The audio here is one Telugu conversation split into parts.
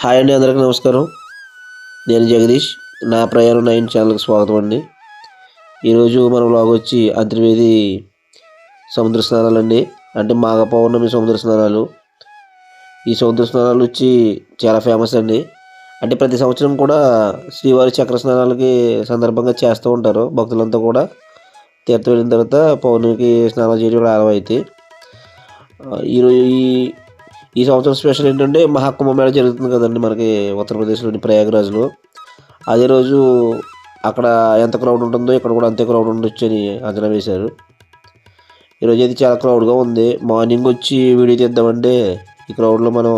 హాయ్ అండి అందరికీ నమస్కారం. నేను జగదీష్ నా ప్రయాణం నైన్ ఛానల్కి స్వాగతం అండి. ఈరోజు మన వ్లాగ్ వచ్చి అంతర్వేది సముద్ర స్నానాలు అండి. అంటే మాఘ పౌర్ణమి సముద్ర స్నానాలు. ఈ సముద్ర స్నానాలు వచ్చి చాలా ఫేమస్ అండి. అంటే ప్రతి సంవత్సరం కూడా శ్రీవారి చక్ర స్నానాలకి సందర్భంగా చేస్తూ ఉంటారు. భక్తులంతా కూడా తీర్థం వెళ్ళిన తర్వాత పౌర్ణమికి స్నానాలు చేయడం కూడా ఈరోజు ఈ ఈ సంవత్సరం స్పెషల్ ఏంటంటే మహాకుంభమేళ జరుగుతుంది కదండి మనకి ఉత్తరప్రదేశ్లోని ప్రయాగరాజ్లో. అదే రోజు అక్కడ ఎంత క్రౌడ్ ఉంటుందో ఇక్కడ కూడా అంతే క్రౌడ్ ఉండొచ్చు అని అంచనా వేశారు. ఈరోజు అయితే చాలా క్రౌడ్గా ఉంది. మార్నింగ్ వచ్చి వీడియో తీద్దామంటే ఈ క్రౌడ్లో మనం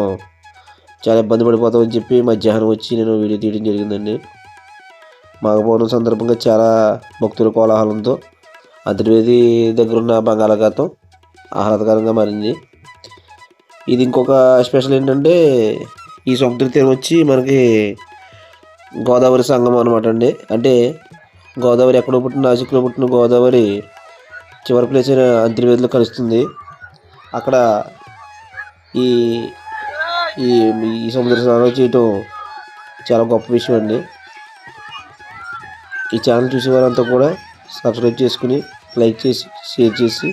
చాలా ఇబ్బంది పడిపోతామని చెప్పి మధ్యాహ్నం వచ్చి నేను వీడియో తీయడం జరిగిందండి. మాఘపౌర్ణం సందర్భంగా చాలా భక్తుల కోలాహలంతో అంతర్వేది దగ్గరున్న బంగాళాఖాతం ఆహ్లాదకరంగా మారింది. ఇది ఇంకొక స్పెషల్ ఏంటంటే ఈ సముద్ర తీరం వచ్చి మనకి గోదావరి సంగమం అనమాట అండి. అంటే గోదావరి ఎక్కడో పుట్టిన నాసిక్లో పుట్టిన గోదావరి చివరి ప్లేస్ అయిన అంతర్వేదిలో కలుస్తుంది. అక్కడ ఈ ఈ ఈ సముద్ర స్నానం చేయటం చాలా గొప్ప విషయం అండి. ఈ ఛానల్ చూసే వారంతా కూడా సబ్స్క్రైబ్ చేసుకుని లైక్ చేసి షేర్ చేసి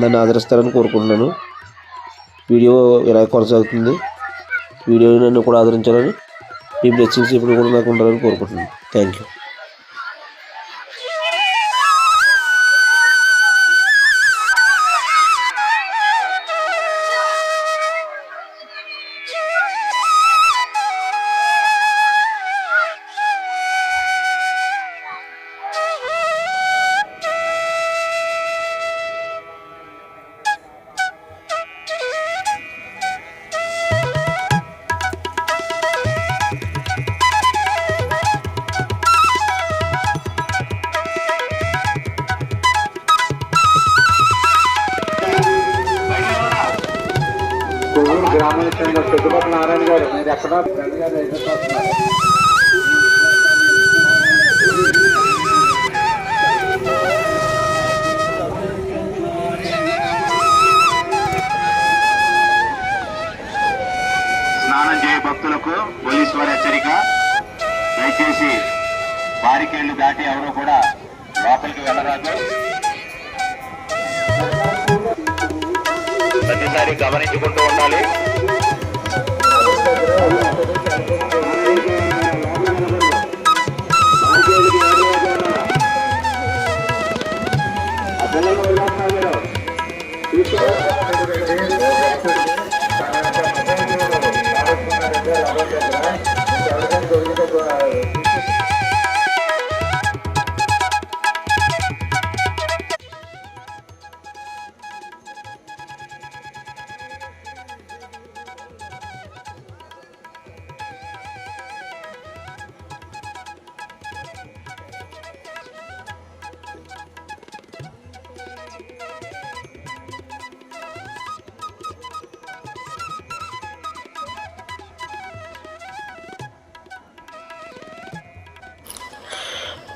నన్ను ఆదరిస్తారని కోరుకుంటున్నాను. వీడియో ఇలా కొనసాగుతుంది? వీడియోని నన్ను కూడా ఆదరించాలని మీ బ్లెస్సింగ్స్ ఇప్పుడు కూడా నాకు ఉండాలని కోరుకుంటున్నాను. థ్యాంక్ యూ కొవ్వూరు గ్రామానికి నారాయణ గారు. మీరు ఎక్కడ? ఫ్రెండ్ గారు స్నానం చేయ భక్తులకు పోలీసువారి హెచ్చరిక. దయచేసి బారికేళ్ళు దాటి ఎవరూ కూడా లోపలికి వెళ్ళరాదు. ఒకసారి గమనించుకుంటూ ఉండాలి. ఆ పిల్లలు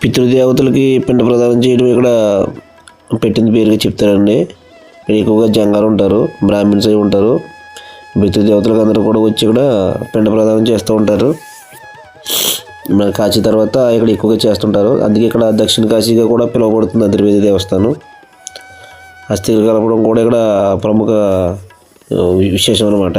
పితృదేవతలకి పిండ ప్రదానం చేయడం ఇక్కడ పెట్టింది పేరుగా చెప్తారండి. ఇక్కడ ఎక్కువగా జంగాలు ఉంటారు బ్రాహ్మిన్స్ అయి ఉంటారు. పితృదేవతలకు అందరూ కూడా వచ్చి ఇక్కడ పిండ ప్రదానం చేస్తూ ఉంటారు. మన కాశీ తర్వాత ఇక్కడ ఎక్కువగా చేస్తుంటారు. అందుకే ఇక్కడ దక్షిణ కాశీగా కూడా పిలువబడుతుంది అంతర్వేది దేవస్థానం. అస్థిర కలపడం కూడా ఇక్కడ ప్రముఖ విశేషం అనమాట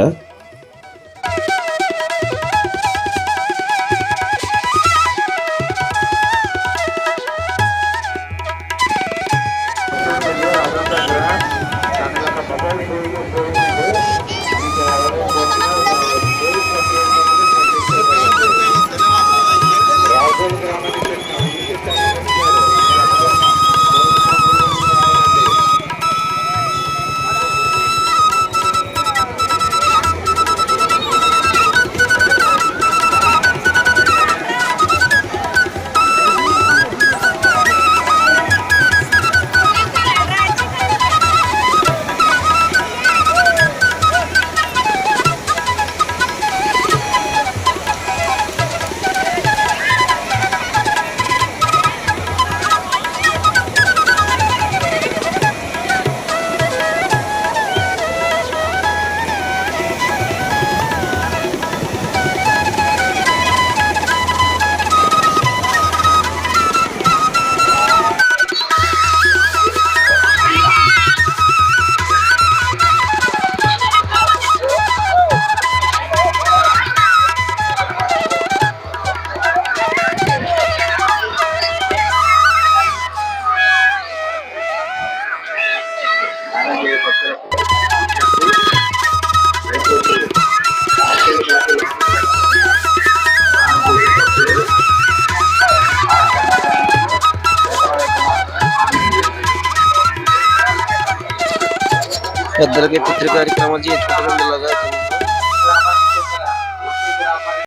పెద్దలకి పితృ కార్యక్రమాలు చేసుకోవడం ఇలాగా